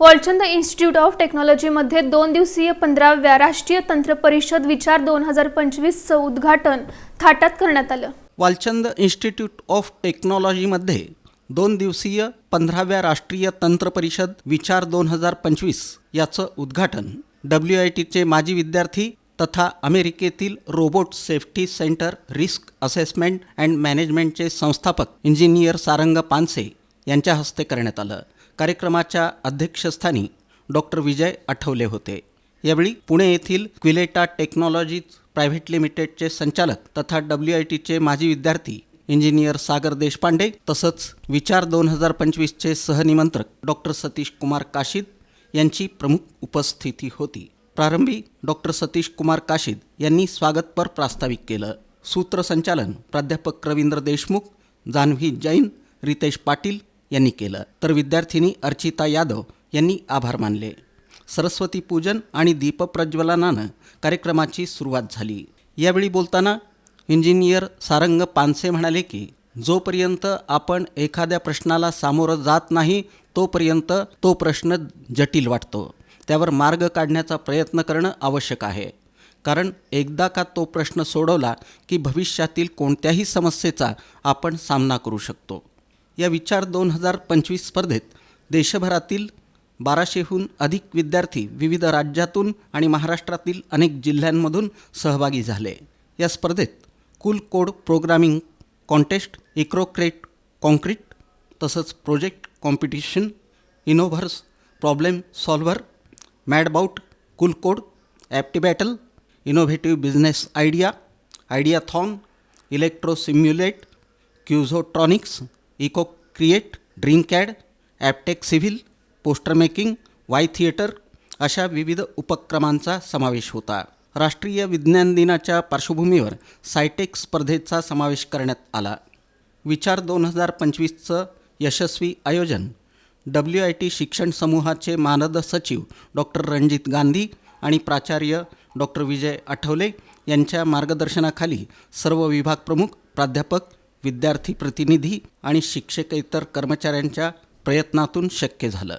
Walchand institute of टेक्नॉलॉजीमध्ये दोन दिवसीय पंधराव्या राष्ट्रीय तंत्र परिषद विचार दोन हजार पंचवीसचं उद्घाटन थाटात करण्यात आलं. वालचंद इन्स्टिट्यूट ऑफ टेक्नॉलॉजीमध्ये दोन दिवसीय पंधराव्या राष्ट्रीय तंत्र परिषद विचार दोन हजार पंचवीस याचं उद्घाटन डब्ल्यू आय टीचे माजी विद्यार्थी तथा अमेरिकेतील robot safety centre risk assessment and मॅनेजमेंटचे संस्थापक इंजिनियर सारंग पानसे यांच्या हस्ते करण्यात आलं. कार्यक्रमाच्या अध्यक्षस्थानी डॉक्टर विजय आठवले होते. यावेळी पुणे येथील क्विलेटा टेक्नॉलॉजीज प्रायव्हेट लिमिटेडचे संचालक तथा डब्ल्यू आय टीचे माजी विद्यार्थी इंजिनियर सागर देशपांडे तसंच विचार दोन हजार पंचवीसचे सहनिमंत्रक डॉक्टर सतीश कुमार काशीद यांची प्रमुख उपस्थिती होती. प्रारंभी डॉक्टर सतीश कुमार काशीद यांनी स्वागतपर प्रास्ताविक केलं. सूत्रसंचालन प्राध्यापक रवींद्र देशमुख जान्हवी जैन रितेश पाटील यांनी केलं. तर विद्यार्थिनी अर्चिता यादव यांनी आभार मानले. सरस्वती पूजन आणि दीपप्रज्वलनानं कार्यक्रमाची सुरुवात झाली. यावेळी बोलताना इंजिनियर सारंग पानसे म्हणाले की जोपर्यंत आपण एखाद्या प्रश्नाला सामोरं जात नाही तोपर्यंत तो प्रश्न जटिल वाटतो. त्यावर मार्ग काढण्याचा प्रयत्न करणं आवश्यक आहे. कारण एकदा का तो प्रश्न सोडवला की भविष्यातील कोणत्याही समस्येचा आपण सामना करू शकतो. या विचार दोन हजार पंचवीस स्पर्धेत देशभरातील बाराशेहून अधिक विद्यार्थी विविध राज्यातून आणि महाराष्ट्रातील अनेक जिल्ह्यांमधून सहभागी झाले. या स्पर्धेत कुल कोड प्रोग्रामिंग कॉन्टेस्ट इक्रोक्रेट कॉन्क्रीट तसंच project competition innoverse problem solver mad about cool code apti battle innovative business idea ideathon electro simulate क्युझोट्रॉनिक्स eco create dream CAD apptech civil poster making Y theatre अशा विविध उपक्रमांचा समावेश होता. राष्ट्रीय विज्ञान दिनाच्या पार्श्वभूमीवर सायटेक स्पर्धेचा समावेश करण्यात आला. विचार दोन हजार पंचवीसचं यशस्वी आयोजन डब्ल्यू आय टी शिक्षण समूहाचे मानद सचिव डॉक्टर रणजित गांधी आणि प्राचार्य डॉक्टर विजय आठवले यांच्या मार्गदर्शनाखाली सर्व विभाग प्रमुख प्राध्यापक विद्यार्थी प्रतिनिधी आणि शिक्षकेतर कर्मचाऱ्यांच्या प्रयत्नातून शक्य झालं.